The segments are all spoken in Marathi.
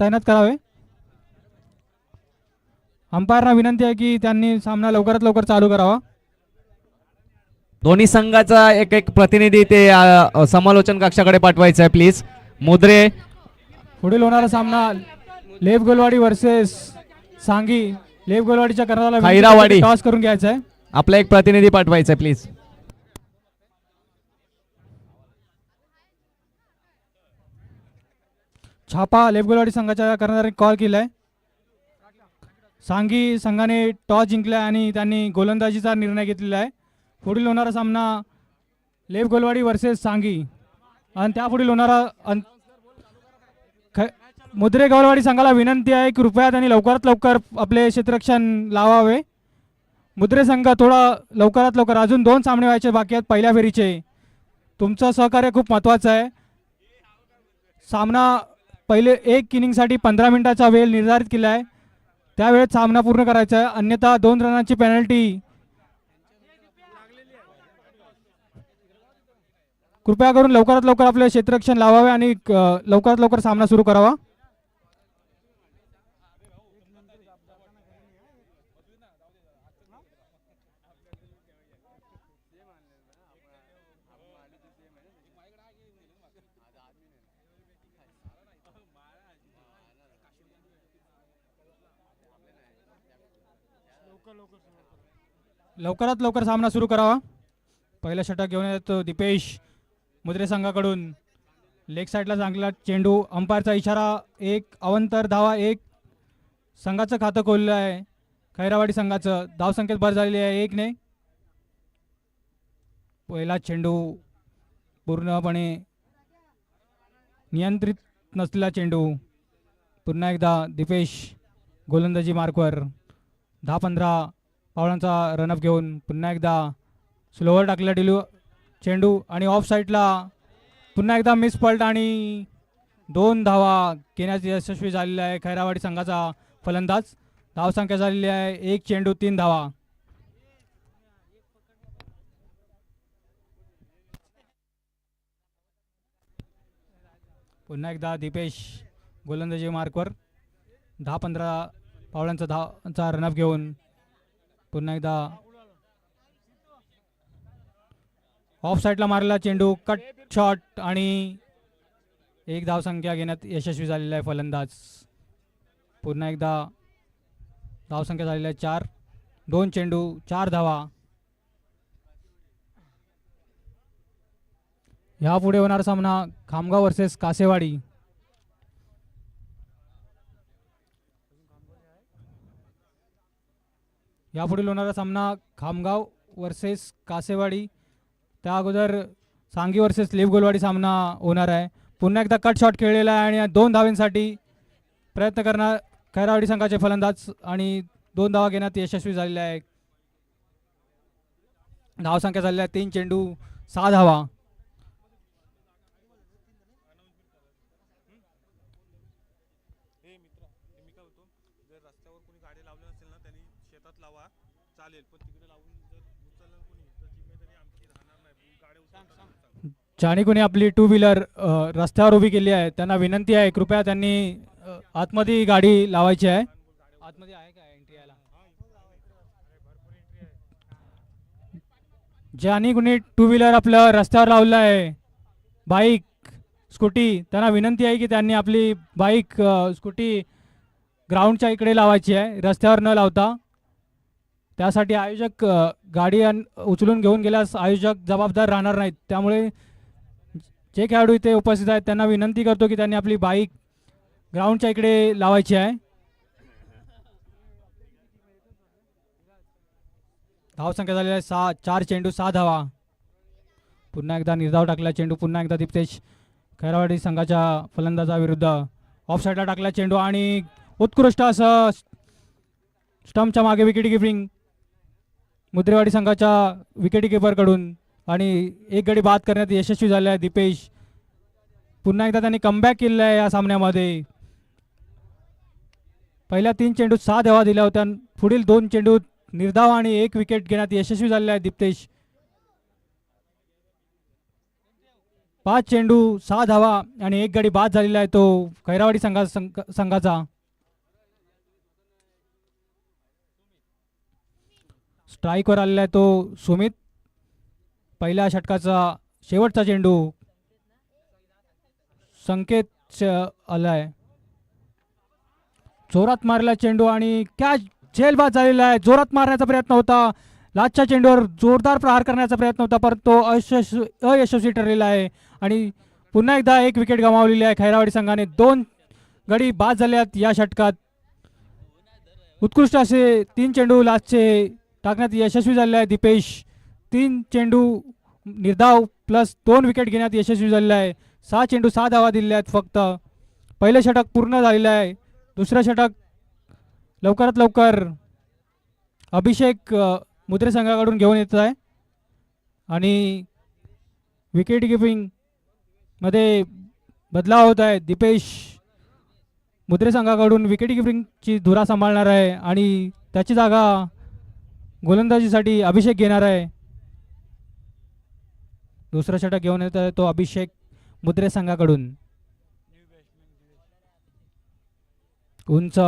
तैनात करावे. अंपायरना विनंती आहे की त्यांनी सामना लवकरात लवकर चालू करावा. दोन्ही संघाचा एक एक प्रतिनिधी ते समालोचन कक्षाकडे पाठवायचा आहे प्लीज मुद्रे. पुढील होणारा सामना लेफ गोलवाडी वर्सेस सांगी. लेफ गोलवाडीच्या कर्णाला. टॉस करून घ्यायचा आहे. आपला एक प्रतिनिधी पाठवायचा आहे प्लीज छापा लेफ गोलवाडी संघाच्या कर्णधाराने कॉल केलाय. सांगी संघाने टॉस जिंकलाय आणि त्यांनी गोलंदाजीचा निर्णय घेतलेला आहे. पुढील होणारा सामना लेफ गोलवाडी वर्सेस सांगी. आणि त्यापुढील होणारा अन ख मुद्रे गोलवाडी संघाला विनंती आहे की कृपया त्यांनी लवकरात लवकर आपले क्षेत्ररक्षण लावावे. मुद्रे संघ थोडा लवकरात लवकर अजून दोन सामने व्हायचे बाकी आहेत पहिल्या फेरीचे. तुमचं सहकार्य खूप महत्त्वाचं आहे. सामना पहिले एक इनिंगसाठी पंधरा मिनिटाचा वेळ निर्धारित केला आहे. त्यावेळेत सामना पूर्ण करायचा आहे. अन्यथा दोन रनांची पेनल्टी कृपया करून लवकरात लवकर आपले क्षेत्ररक्षण लावावे आणि लवकरात लवकर सामना सुरू करावा. लवकरात लवकर सामना सुरू करावा. पहिला षटक घेऊन येतो दीपेश मुद्रे संघाकडून. लेग साईडला चांगला चेंडू अंपायरचा इशारा एक अवंतर धावा एक. संघाचं खातं खोललं आहे. खैरावाडी संघाचं धावसंख्येत भर झालेली आहे एकने. पहिला चेंडू पूर्णपणे नियंत्रित नसलेला चेंडू. पुन्हा एकदा दीपेश गोलंदाजी मार्कवर. दहा पंधरा पावलांचा रनअप घेऊन पुन्हा एकदा स्लोवर टाकला डिलू चेंडू आणि ऑफ साईडला पुन्हा एकदा मिस पल्ट आणि दोन धावा घेण्यास यशस्वी झालेला आहे खैरावाडी संघाचा फलंदाज. धावसंख्या झालेली आहे एक चेंडू तीन धावा. पुन्हा एकदा दीपेश गोलंदाजी मार्कवर. दहा पंधरा पावलांचा धावचा रनअप घेऊन पुन्हा एकदा ऑफ साईडला मारला चेंडू कट शॉट आणि एक धावसंख्या घेण्यात यशस्वी झालेला आहे फलंदाज. पुन्हा एकदा धावसंख्या झालेली आहे चार दोन चेंडू चार धावा. ह्यापुढे होणारा सामना खामगाव वर्सेस कासेवाडी. यापुढील होणारा सामना खामगाव वर्सेस कासेवाडी. त्या अगोदर सांगी वर्सेस लेफ गोलवाडी सामना होणार आहे. पुन्हा एकदा कट शॉट खेळलेला आहे आणि दोन धावेंसाठी प्रयत्न करणार खैरावाडी संघाचे फलंदाज आणि दोन धावा घेण्यात यशस्वी झालेले आहे धावसंख्या झालेल्या आहे तीन चेंडू सहा धावा हे मित्रा हे मी काय होतो जर रस्त्यावर कोणी गाडी लावली नसेल ना त्यांनी शेतात लावा चालेल पण तिकडे लावून जर उचललं कोणी तर जिम्मेदारी आमची राहणार नाही गाड्या उचलतात ज्याने कोणी आपली टू व्हीलर रस्त्यावर उभी केली आहे त्यांना विनंती आहे कृपया त्यांनी आतमध्ये गाडी लावायची आहे. आतमध्ये आहे का एंट्री यायला? ज्याने कोणी टू व्हीलर आपलं रस्त्यावर लावलं आहे बाईक स्कूटी त्यांना विनंती आहे की त्यांनी आपली बाईक स्कूटी ग्राउंडच्या इकडे लावायची आहे रस्त्यावर न लावता. त्यासाठी आयोजक गाडी उचलून घेऊन गेल्यास आयोजक जबाबदार राहणार नाहीत. त्यामुळे जे खेळाडू इथे उपस्थित आहेत त्यांना विनंती करतो की त्यांनी आपली बाईक ग्राउंडच्या इकडे लावायची आहे. धावसंख्या झालेली आहे सहा चार चेंडू सहा धावा. पुन्हा एकदा निर्धाव टाकला चेंडू पुन्हा एकदा दीप्तेश खैरावाडी संघाच्या फलंदाजाविरुद्ध ऑफ साईडला टाकला चेंडू आणि उत्कृष्ट असं स्टंपच्या मागे विकेट किपिंग मुद्रेवाडी संघाच्या विकेट किपरकडून आणि एक गडी बाद करण्यात यशस्वी झाले आहे दीपेश. पुन्हा एकदा त्यांनी कमबॅक केलेला आहे या सामन्यामध्ये. पहिल्या तीन चेंडूत सहा धावा दिल्या होत्या. पुढील दोन चेंडूत निर्धाव आणि एक विकेट घेण्यात यशस्वी झालेला आहे दीप्तेश. पाच चेंडू सहा धावा आणि एक गडी बाद झालेला आहे तो खैरावाडी संघा संघ- संघाचा. स्ट्राईकवर आलेला आहे तो सुमित. पहिल्या षटकाचा शेवटचा चेंडू संकेत आलाय. जोरात मारला चेंडू आणि कॅच झेलबाद झालेला आहे. जोरात मारण्याचा प्रयत्न होता. लाचच्या चेंडूवर जोरदार प्रहार करण्याचा प्रयत्न होता परंतु तो अयशस्वी अयशस्वी ठरलेला आहे. आणि पुन्हा एकदा एक विकेट गमावलेली आहे. खैरावाडी संघाने दोन गडी बाद झाल्यात आहेत या षटकात. उत्कृष्ट असे तीन चेंडू लास्टचे टाकण्यात यशस्वी झालेले आहे दीपेश. तीन चेंडू निर्धाव प्लस दोन विकेट घेण्यात यशस्वी झालेला आहे. सहा चेंडू सहा धावा दिलेल्या आहेत फक्त. पहिलं षटक पूर्ण झालेलं आहे. दुसरं षटक लवकरात लवकर अभिषेक मुद्रे संघाकडून घेऊन येत आहे. आणि विकेटमध्ये बदलाव होत आहे. दीपेश मुद्रे संघाकडून विकेट किपिंगची धुरा सांभाळणार आहे आणि त्याची जागा गोलंदाजीसाठी अभिषेक घेणार आहे. दुसरा षटक घेऊन येत आहे तो अभिषेक मुद्रे संघाकडून. उंच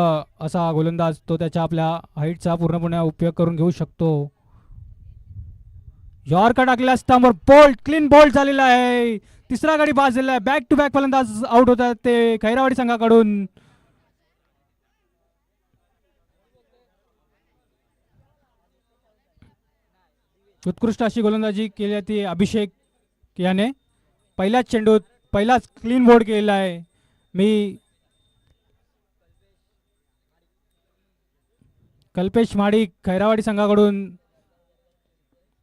असा गोलंदाज तो त्याच्या आपल्या हाईटचा पूर्णपणे उपयोग करून घेऊ शकतो. यॉर्का टाकल्या स्तंभवर बोल्ट क्लीन बोल्ट झालेला आहे. तिसरा गाडी पास झालेला आहे. बॅक टू बॅक फलंदाज आउट होत आहेत ते खैरावाडी संघाकडून. उत्कृष्ट अशी गोलंदाजी केली आहे ती अभिषेक. याने पहिल्याच चेंडूत पहिलाच क्लीन बोर्ड केलेला आहे. मी कल्पेश माडिक खैरावाडी संघाकडून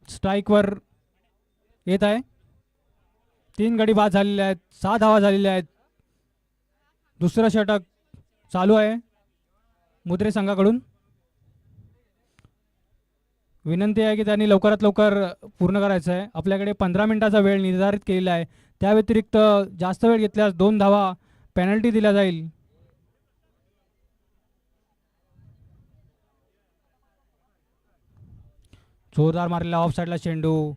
स्ट्राईकवर येत आहे. तीन गडी बाद झालेल्या आहेत सहा धावा झालेल्या आहेत. दुसरं षटक चालू आहे मुद्रे संघाकडून. विनंती आहे की त्यांनी लवकरात लवकर पूर्ण करायचं आहे. आपल्याकडे पंधरा मिनिटाचा वेळ निर्धारित केलेला आहे. त्या व्यतिरिक्त जास्त वेळ घेतल्यास दोन धावा पेनल्टी दिल्या जाईल. जोरदार मारलेला ऑफ साईडला चेंडू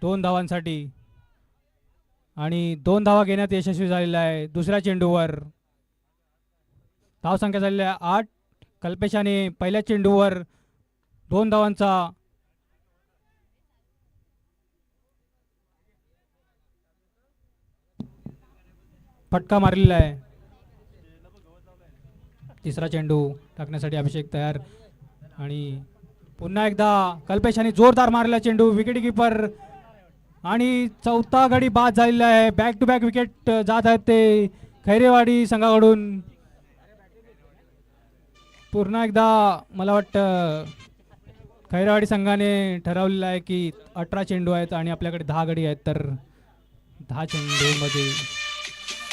दोन धावांसाठी. आणि दोन धावा घेण्यात यशस्वी झालेला आहे. दुसऱ्या चेंडूवर. धावसंख्या झालेल्या आठ. कल्पेशाने पहिल्या चेंडूवर दोन धावांचा. फटका मारलेला आहे. तिसरा चेंडू टाकण्यासाठी अभिषेक तयार. आणि पुन्हा एकदा कल्पेशाने जोरदार मारलेला चेंडू विकेट किपर आणि चौथा गडी बाद झालेला आहे. बॅक टू बॅक विकेट जात आहेत ते खैरेवाडी संघाकडून. पुन्हा एकदा मला वाटतं खैरावाडी संघाने ठरवलेलं आहे की अठरा चेंडू आहेत आणि आपल्याकडे दहा गडी आहेत तर दहा चेंडूमध्ये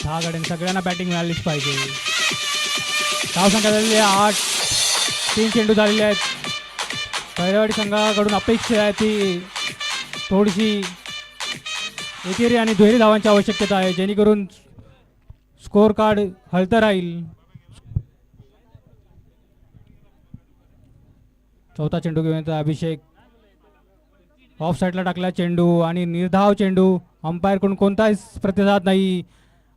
दहा गड्यांनी सगळ्यांना बॅटिंग मिळालीच पाहिजे. धावसंख्या झालेली आहे आठ तीन चेंडू झालेले आहेत. खैरावाडी संघाकडून अपेक्षा आहे ती थोडीशी एकेरी आणि दुहेरी धावांची आवश्यकता आहे जेणेकरून स्कोअर कार्ड हलतं राहील. चौथा चेंडू घेऊन येतो अभिषेक. ऑफ साईडला टाकला चेंडू आणि निर्धाव चेंडू. अंपायरकडून कोणताच प्रतिसाद नाही.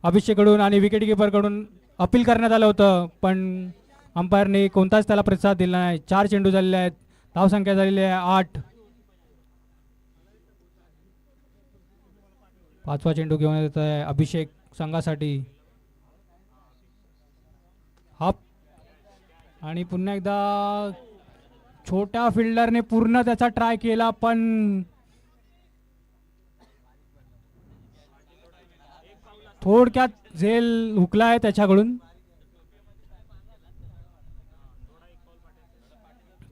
अभिषेककडून आणि विकेट किपरकडून अपील करण्यात आलं होतं पण अंपायरने कोणताच त्याला प्रतिसाद दिला नाही. चार चेंडू झालेले आहेत. धावसंख्या झालेली आहे आठ. पाचवा चेंडू घेऊन येत आहे अभिषेक संघासाठी. हाफ. आणि पुन्हा एकदा छोट्या फिल्डरने पूर्ण त्याचा ट्राय केला पण थोडक्यात झेल हुकला आहे त्याच्याकडून.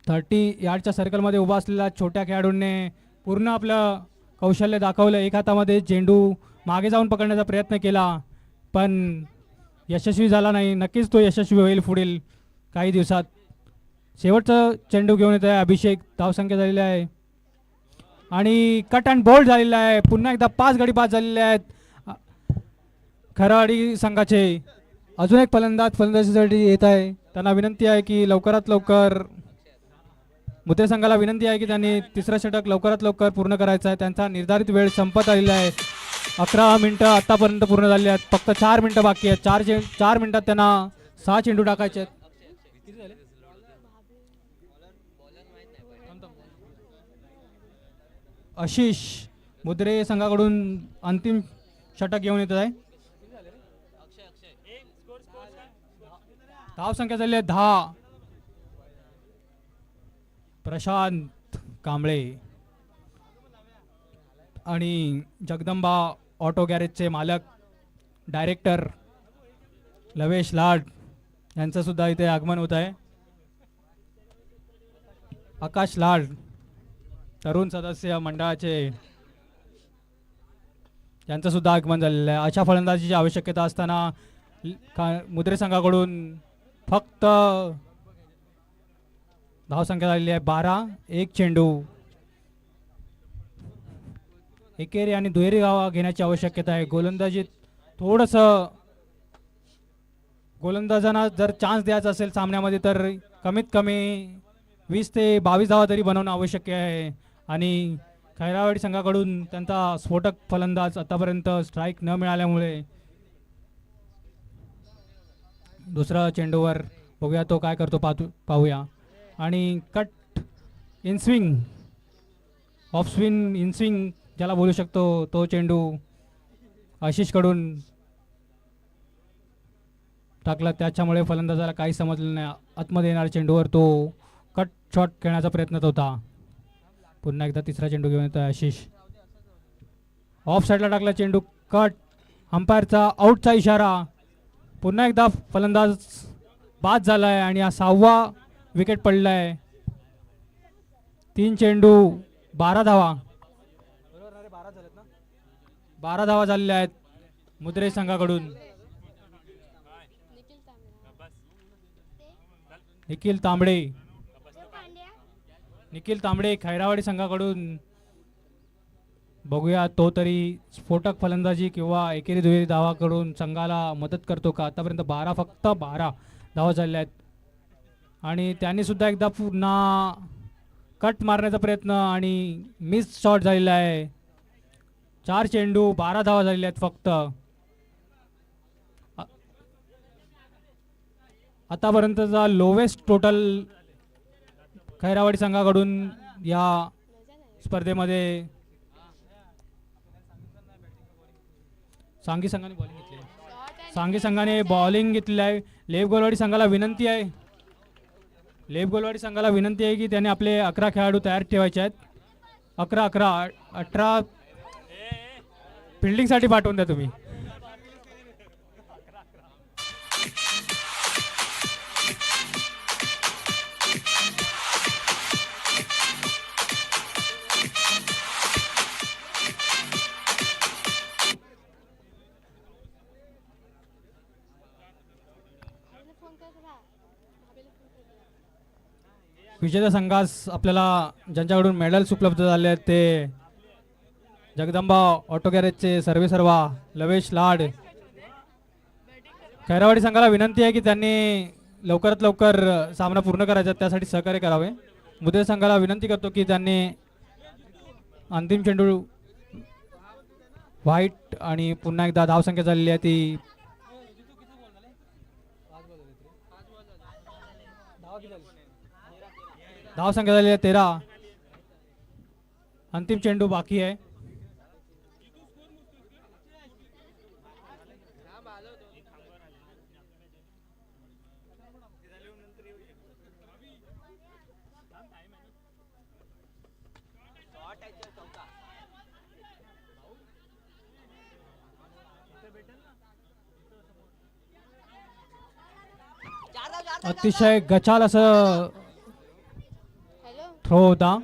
थर्टी यार्डच्या सर्कलमध्ये उभा असलेला छोट्या खेळाडूंनी पूर्ण आपलं कौशल्य दाखवलं. एक हातामध्ये चेंडू मागे जाऊन पकडण्याचा प्रयत्न केला पण यशस्वी झाला नाही. नक्कीच तो यशस्वी होईल पुढील काही दिवसात. शेवटचं चेंडू घेऊन येत आहे अभिषेक धावसंख्या झालेली आहे. आणि कट अँड बोल्ड झालेला आहे. पुन्हा एकदा पाच गडी बाद झालेले आहेत. खराडी संघाचे. अजून एक फलंदाज फलंदाजीसाठी येत आहे. त्यांना विनंती आहे की लवकरात लवकर मुद्रे संघाला विनंती आहे की त्यांनी तिसरा षटक लवकरात लवकर पूर्ण करायचा आहे. त्यांचा निर्धारित वेळ संपत आलेला आहे. अकरा मिनटं आतापर्यंत पूर्ण झाली आहेत. फक्त चार मिनटं बाकी आहेत. चार चे चार मिनटात त्यांना सहा चेंडू टाकायचे आहेत. आशिष मुद्रे संघाकडून अंतिम षटक घेऊन येत आहे. धाव संख्या झाली आहे दहा. प्रशांत कांबळे आणि जगदंबा ऑटो गॅरेजचे मालक डायरेक्टर लवेश लाड यांचं सुद्धा इथे आगमन होत आहे. आकाश लाड तरुण सदस्य मंडळाचे यांचं सुद्धा आगमन झालेलं आहे. अशा फलंदाजीची आवश्यकता असताना का मुद्रे संघाकडून फक्त धावसंख्या झालेली आहे बारा एक चेंडू. एकेरी आणि दुहेरी गावा घेण्याची आवश्यकता आहे. गोलंदाजीत थोडंसं गोलंदाजांना जर चान्स द्यायचा असेल सामन्यामध्ये तर कमीत कमी वीस ते बावीस धावा तरी बनवणं आवश्यक आहे. आणि खैरावाडी संघाकडून त्यांचा स्फोटक फलंदाज आतापर्यंत स्ट्राईक न मिळाल्यामुळे दुसरा चेंडूवर बघूया तो काय करतो पाहतो पाहूया. आणि cut in swing off swing ज्याला बोलू शकतो तो चेंडू आशिषकडून टाकला. त्याच्यामुळे फलंदाजाला काही समजलं नाही. आतमध्ये येणाऱ्या चेंडूवर तो कट शॉट खेळण्याचा प्रयत्न होता. पुन्हा एकदा तिसरा चेंडू घेऊन येतो आशिष. ऑफ साईडला टाकला चेंडू कट अंपायरचा आऊटचा इशारा. पुन्हा एकदा फलंदाज बाद झाला आहे आणि हा सहावा विकेट पडला आहे तीन चेंडू बारा धावा. बारा धावा झालेल्या आहेत मुद्रे संघाकडून. निखिल तांबडे. निखिल तांबडे खैरावाडी संघाकडून. बघूया तो तरी स्फोटक फलंदाजी किंवा एकेरी दुहेरी धावा करून संघाला मदत करतो का? आतापर्यंत बारा फक्त बारा धावा झालेल्या आहेत. आणि त्यांनी सुद्धा एकदा पुन्हा कट मारण्याचा प्रयत्न आणि मिस शॉट झालेला आहे. चार चेंडू बारा धावा झालेल्या आहेत फक्त. आतापर्यंतचा लोवेस्ट टोटल खैरावाडी संघाकडून या स्पर्धेमध्ये सांगी संघाने बॉलिंग घेतली सांगी संघाने बॉलिंग घेतलेली आहे. लेफ गोलवाडी संघाला विनंती आहे. लेफ गोलवाडी संघाला विनंती आहे की त्याने आपले अकरा खेळाडू तयार ठेवायचे आहेत. अकरा अकरा अठरा फिल्डिंगसाठी पाठवून द्या तुम्ही. विजेत्या संघास आपल्याला ज्यांच्याकडून मेडल्स उपलब्ध झाले आहेत ते जगदंबा ऑटो गॅरेजचे सर्वे सर्वा लवेश लाड. खैरावाडी संघाला विनंती आहे की त्यांनी लवकरात लवकर सामना पूर्ण करायचा त्यासाठी सहकार्य करावे. मुदे संघाला विनंती करतो की त्यांनी अंतिम चेंडू व्हाईट आणि पुन्हा एकदा धावसंख्या झालेली आहे ती धावसंख्या झालेली आहे तेरा. अंतिम चेंडू बाकी आहे. अतिशय गचाल असं थ्रो होता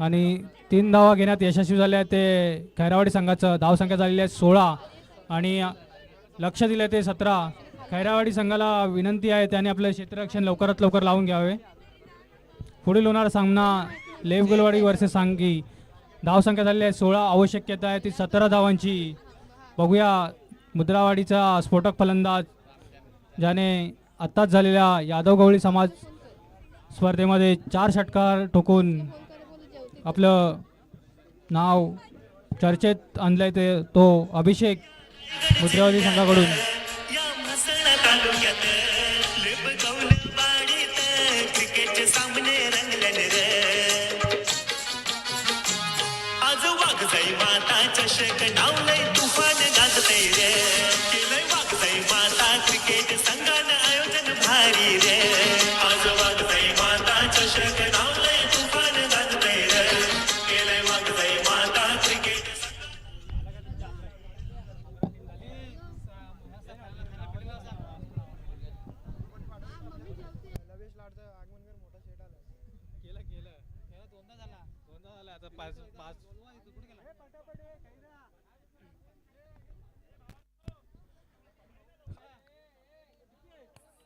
आणि तीन धावा घेण्यात यशस्वी झाले आहे ते खैरावाडी संघाचं धावसंख्या झालेली आहे सोळा. आणि लक्ष दिलं ते सतरा. खैरावाडी संघाला विनंती आहे त्याने आपलं क्षेत्ररक्षण लवकरात लवकर लावून घ्यावे. पुढील होणारा सामना लेफ गोलवाडी वर्सेस सांगी. धावसंख्या झालेली आहे सोळा. आवश्यकता आहे ती सतरा धावांची. बघूया मुद्रावाडीचा स्फोटक फलंदाज ज्याने आत्ताच झालेल्या यादव गवळी समाज स्पर्धेमध्ये चार षटकार ठोकून आपलं नाव चर्चेत आणलाय ते तो अभिषेक मुद्रावली संघाकडून.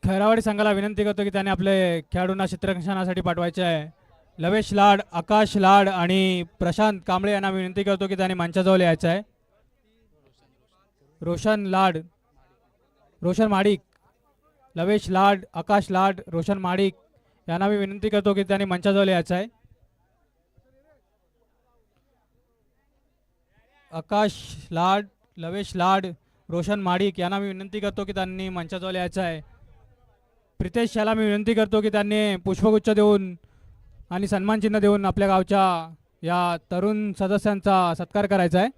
खैरावाडी संघाला विनंती करतो की त्याने आपले खेळाडूंना चित्रक्षणासाठी पाठवायचे आहे. लवेश लाड आकाश लाड आणि प्रशांत कांबळे यांना विनंती करतो की त्याने मंचाजवळ यायचं आहे. रोशन लाड रोशन माडिक लवेश लाड आकाश लाड रोशन माडिक यांना मी विनंती करतो की त्यांनी मंचाजवळ यायचं आहे. आकाश लाड लवेश लाड रोशन माडिक यांना मी विनंती करतो की त्यांनी मंचाजवळ यायचं आहे. प्रितेश याला मी विनंती करतो की त्यांनी पुष्पगुच्छ देऊन आणि सन्मान चिन्ह देऊन आपल्या गावच्या या तरुण सदस्यांचा सत्कार करायचा आहे.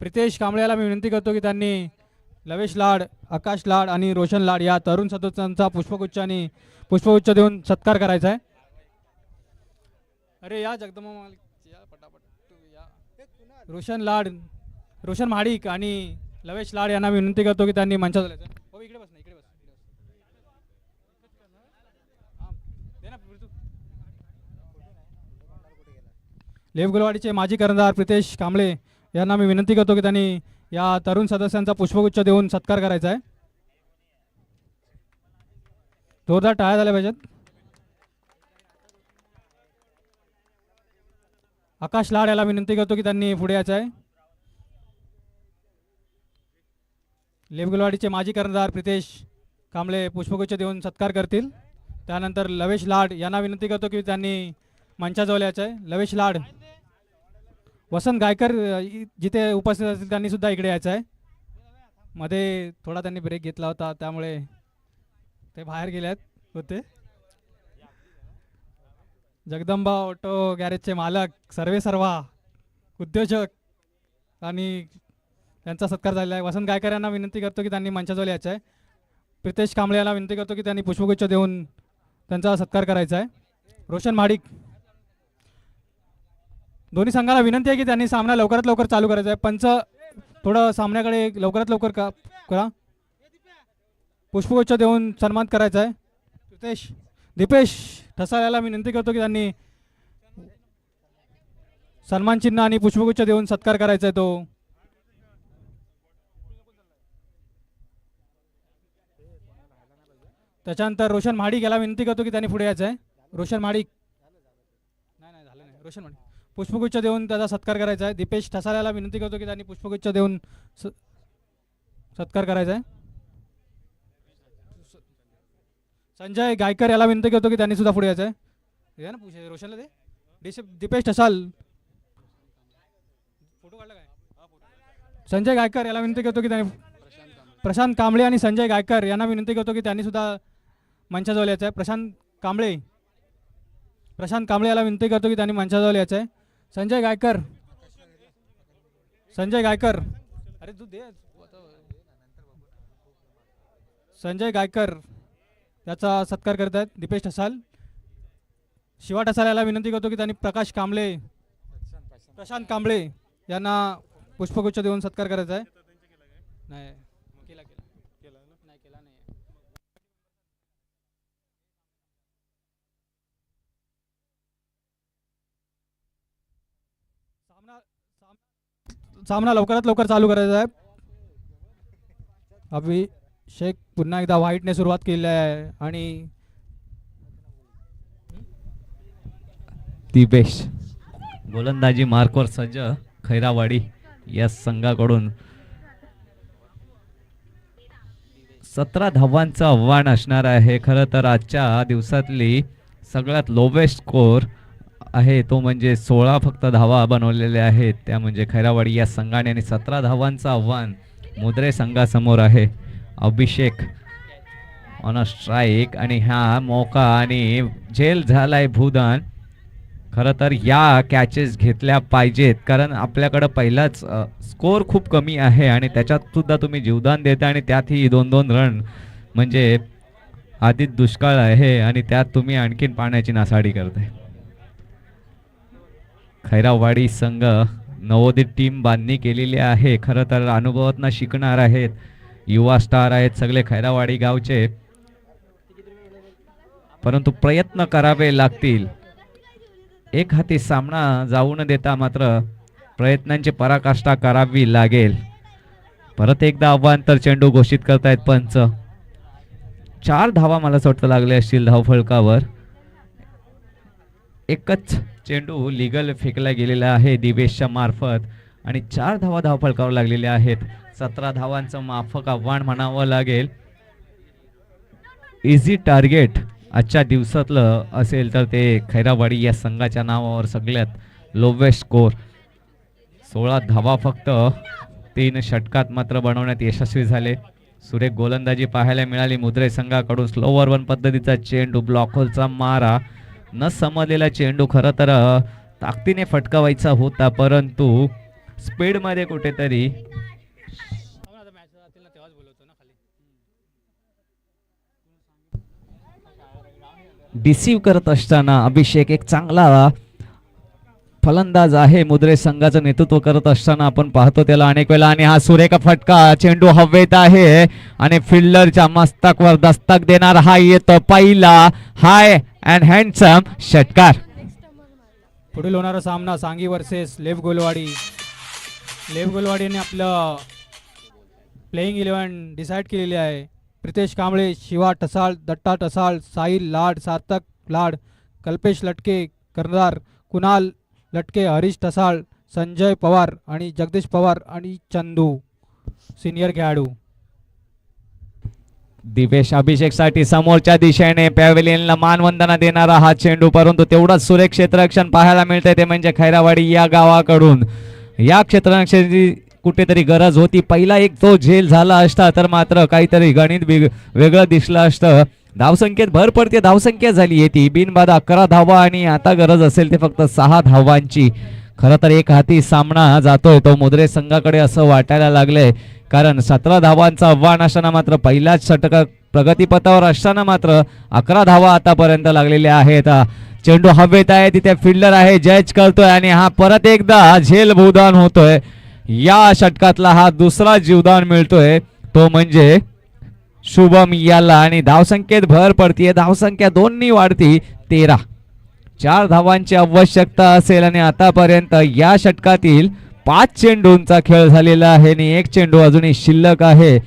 प्रितेश कांबळे याला मी विनंती करतो की त्यांनी लवेश लाड आकाश लाड आणि रोशन लाड या तरुण सदस्यांचा पुष्पगुच्छ आणि पुष्पगुच्छ देऊन सत्कार करायचा आहे. अरे या जगदमा या पटापट रोशन लाड रोशन महाडिक आणि लवेश लाड यांना विनंती करतो की त्यांनी मंचात आल्याचं हो इकडे बस नाही इकडे. बस हा, दे ना फिरतू. लेफ गुलवाडीचे माजी कर्णधार प्रितेश कांबळे यांना मी विनंती करतो की त्यांनी या तरुण सदस्यांचा पुष्पगुच्छ देऊन सत्कार करायचा आहे. जोरदार टाळ्या झाल्या पाहिजेत. आकाश लाड याला विनंती करतो की त्यांनी पुढे यायचं आहे. लेबगुलवाडीचे माजी कर्णधार प्रितेश कांबळे पुष्पगुच्छ देऊन सत्कार करतील. त्यानंतर लवेश लाड यांना विनंती करतो की त्यांनी मंचाजवळ यायचं आहे. लवेश लाड वसंत गायकर इ- जिथे उपस्थित असतील त्यांनी सुद्धा इकडे यायचं आहे. मध्ये थोडा त्यांनी ब्रेक घेतला होता त्यामुळे ते बाहेर गेले आहेत होते. जगदंबा ऑटो गॅरेजचे मालक सर्वे सर्वा उद्योजक आणि त्यांचा सत्कार झालेला आहे. वसंत गायकर यांना विनंती करतो की त्यांनी मंचाजवळ यायचं आहे. प्रितेश कांबळे यांना विनंती करतो की त्यांनी पुष्पगुच्छ देऊन त्यांचा सत्कार करायचा आहे. रोशन माडिक दोन्ही संघाला विनंती आहे की त्यांनी सामना लवकरात लवकर चालू करायचा आहे. पंच थोडं सामन्याकडे लवकरात लवकर का करा. पुष्पगुच्छ देऊन सन्मान करायचा आहे. रितेश दीपेश ठसा विनंती करतो की त्यांनी सन्मान चिन्ह आणि पुष्पगुच्छ देऊन सत्कार करायचा आहे तो. त्याच्यानंतर रोशन महाडिक याला विनंती करतो की त्यांनी पुढे यायचं आहे. रोशन महाडिक नाही नाही झालं नाही. रोशन महाडिक पुष्पगुच्छ देऊन त्याचा सत्कार करायचा आहे. दीपेश ठसाल याला विनंती करतो की त्यांनी पुष्पगुच्छ देऊन स- सत्कार करायचा आहे. संजय गायकर याला विनंती करतो की त्यांनी सुद्धा पुढे यायचं आहे. या ना पूछ रोशनला दे. डिसे दीपेश ठसाल. फोटो काढला काय? संजय गायकर याला विनंती करतो की त्यांनी प्रशांत कांबळे आणि संजय गायकर यांना विनंती करतो की त्यांनी सुद्धा मंचाजवळ यायचं आहे. प्रशांत कांबळे प्रशांत कांबळे याला विनंती करतो की त्यांनी मंचाजवळ यायचं आहे. संजय गायकर. संजय गायकर. अरे तू दे. संजय गायकर. याचा सत्कार करत आहेत दीपेश ठसाल शिवा ठसाल याला विनंती करतो की त्यांनी प्रकाश कांबळे प्रशांत कांबळे यांना पुष्पगुच्छ देऊन सत्कार करायचा आहे. नाही केला केला नाही केला नाही सामना साम- सामना लवकरात लवकर चालू करायचा आहे. अभिषेक पुन्हा एकदा व्हाईटने सुरुवात केली आहे आणि दिपेश गोलंदाजी मार्कवर सज्ज खैरावाडी या संघाकडून. सतरा धावांचं आव्हान असणार आहे. खरं तर आजच्या दिवसातली सगळ्यात लोवेस्ट स्कोर आहे तो म्हणजे सोळा फक्त धावा बनवलेले आहेत. त्या म्हणजे खैरावाडी या संघाने आणि सतरा धावांचं आव्हान मुद्रे संघासमोर आहे. अभिषेक ऑन अ स्ट्राईक आणि हा मोका आणि झेल झालाय भूदान. खरं तर या कॅचेस घेतल्या पाहिजेत कारण आपल्याकडं पहिलाच स्कोअर खूप कमी आहे आणि त्याच्यात सुद्धा तुम्ही जीवदान देता आणि त्यातही दोन दोन रन म्हणजे आधीच दुष्काळ आहे आणि त्यात तुम्ही आणखीन पाण्याची नासाडी करताय. खैरावाडी संघ नवोदित टीम बांधणी केलेली आहे. खरं तर अनुभवातनं शिकणार आहेत. युवा स्टार आहेत सगळे खैरावाडी गावचे. परंतु प्रयत्न करावे लागतील. एक हाती सामना जाऊ न देता मात्र प्रयत्नांची पराकाष्ठा करावी लागेल. परत एकदा आव्हान तर चेंडू घोषित करतायत पंच. चार धावा मला असं वाटतं लागले असतील धावफलकावर एकच चेंडू लिगल फेकला गेलेला आहे दिवेशच्या मार्फत. आणि चार धावा धावफलकावर लागलेल्या आहेत. सतरा धावांचं माफक आव्हान म्हणावं लागेल. इझी टार्गेट आजच्या दिवसातलं असेल तर ते खैरावाडी या संघाच्या नावावर सगळ्यात लोवेस्ट स्कोर सोळा धावा फक्त तीन षटकात मात्र बनवण्यात यशस्वी झाले. सुरेख गोलंदाजी पाहायला मिळाली. मुद्रे संघाकडून स्लोवर वन पद्धतीचा चेंडू ब्लॉक होलचा मारा. न समजलेला चेंडू खरं तर ताकदीने फटकावायचा होता परंतु स्पीडमध्ये कुठेतरी डिसीव करत असताना अभिषेक एक चांगला फलंदाज आहे. मुद्रे संघाचं नेतृत्व करत असताना आपण पाहतो त्याला अनेक वेळा आणि हा सुरेखा फटका. चेंडू हवेत आहे. आणि फिल्डरच्या मस्तकवर दस्तक देणार हा येतो पहिला. हाय अँड हँडसम षटकार. पुढील होणारा सामना सांगी वर्सेस लेफ गोलवाडी. लेफ गोलवाडीने आपलं प्लेईंग इलेव्हन डिसाईड केलेली आहे. प्रितेश कांबळे शिवा टसाळ दत्ता टसाळ साहिल लाड सार्थक लाड कल्पेश लटके कर्णधार कुणाल लटके हरीश टसाळ संजय पवार आणि जगदीश पवार आणि चंदू सिनियर खेळाडू. दिवेश अभिषेकसाठी समोरच्या दिशेने पॅव्हिलियनला मानवंदना देणारा हा चेंडू परंतु तेवढाच सुरेख क्षेत्ररक्षण पाहायला मिळते ते म्हणजे खैरावाडी या गावाकडून. या क्षेत्ररक्षणाची कुठेतरी गरज होती. पहिला एक तो झेल झाला असता तर मात्र काहीतरी गणित वेग वेगळं दिसलं असतं. धावसंख्येत भर पडते धावसंख्या झाली आहे ती. बिनबाद अकरा धावा आणि आता गरज असेल ते फक्त सहा धावांची. खरं तर एक हाती सामना जातोय तो मुद्रे संघाकडे असं वाटायला लागलंय. कारण सतरा धावांचं आव्हान असताना मात्र पहिल्याच षटक प्रगतीपथावर असताना मात्र अकरा धावा आतापर्यंत लागलेल्या आहेत. चेंडू हवेत आहे तिथे फिल्डर आहे जज करतोय आणि हा परत एकदा झेल भूदान होतोय. या षटकातला हा दुसरा जीवदान मिळतोय. तो म्हणजे शुभम याला आणि धावसंख्येत भर पडतीये. धावसंख्या दोन्ही वाढती तेरा. चार धावांची आवश्यकता असेल आणि आतापर्यंत या षटकातील पाच चेंडूंचा खेळ झालेला आहे आणि एक चेंडू अजूनही शिल्लक आहे.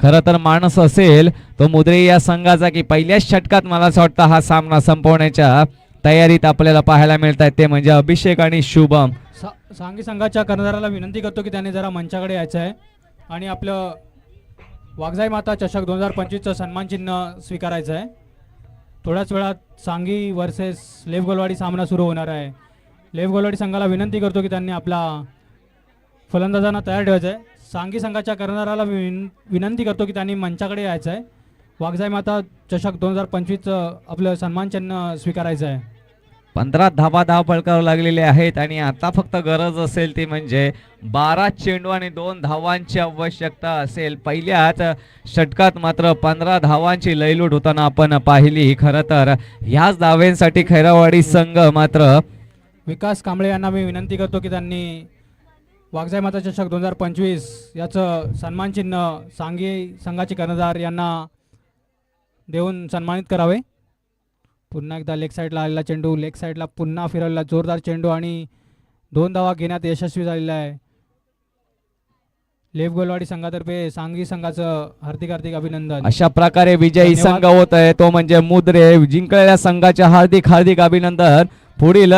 खरं तर माणूस असेल तो मुद्रे या संघाचा की पहिल्याच षटकात मला असं वाटतं हा सामना संपवण्याच्या तयारीत आपल्याला पाहायला मिळत आहेत ते म्हणजे अभिषेक आणि शुभम. सा सांगी संघाच्या कर्णधाराला विनंती करतो की त्याने जरा मंचाकडे यायचं आहे आणि आपलं वाघजाई माता चषक दोन हजार पंचवीसचं सन्मान चिन्ह स्वीकारायचं आहे. थोड्याच वेळात सांगी वर्सेस लेफ गोलवाडी सामना सुरू होणार आहे. लेफ गोलवाडी संघाला विनंती करतो की त्यांनी आपला फलंदाजांना तयार ठेवायचं आहे. सांगी संघाच्या कर्णधाराला विन विनंती करतो की त्यांनी मंचाकडे यायचं आहे. वाघजाई माता चषक दोन हजार पंचवीसचं आपलं सन्मान चिन्ह स्वीकारायचं आहे. पंधरा धाबा धाव फलकावर लागलेले आहेत आणि आता फक्त गरज असेल ती म्हणजे बारा चेंडू आणि दोन धावांची आवश्यकता असेल. पहिल्याच षटकात मात्र पंधरा धावांची लयलूट होताना आपण पाहिली. खरं तर ह्याच धाव्यांसाठी खैरावाडी संघ मात्र विकास कांबळे यांना मी विनंती करतो की त्यांनी वाघजाई माता चषक दोन हजार पंचवीस याचं सन्मानचिन्ह सांगे संघाचे कर्णधार यांना देऊन सन्मानित करावे. पुन्हा एकदा लेग साईडला आलेला चेंडू लेग साईडला पुन्हा फिरवलेला जोरदार चेंडू आणि दोन धावा घेण्यात यशस्वी झालेला आहे. लेफ गोलवाडी संघातर्फे सांगी संघाचं हार्दिक हार्दिक अभिनंदन. अशा प्रकारे विजयी. संघ होत आहे तो म्हणजे मुद्रे जिंकलेल्या संघाचे हार्दिक हार्दिक अभिनंदन. पुढील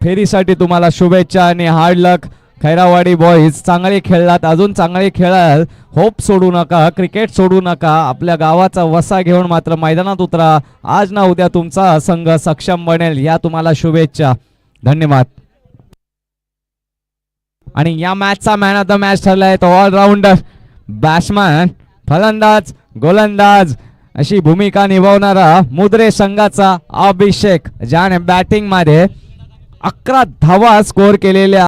फेरीसाठी तुम्हाला शुभेच्छा आणि हार्ड लक खैरावाडी बॉईज चांगले खेळलात अजून चांगले खेळाल. होप सोडू नका क्रिकेट सोडू नका. आपल्या गावाचा वसा घेऊन मात्र मैदानात उतरा. आज ना उद्या तुमचा संघ सक्षम बनेल या तुम्हाला शुभेच्छा. धन्यवाद. आणि या मॅचचा मॅन ऑफ द मॅच ठरलाय तो ऑलराऊंडर बॅट्समॅन फलंदाज गोलंदाज. अशी भूमिका निभावणारा मुद्रे संघाचा अभिषेक ज्याने बॅटिंगमध्ये अकरा धावा स्कोअर केलेल्या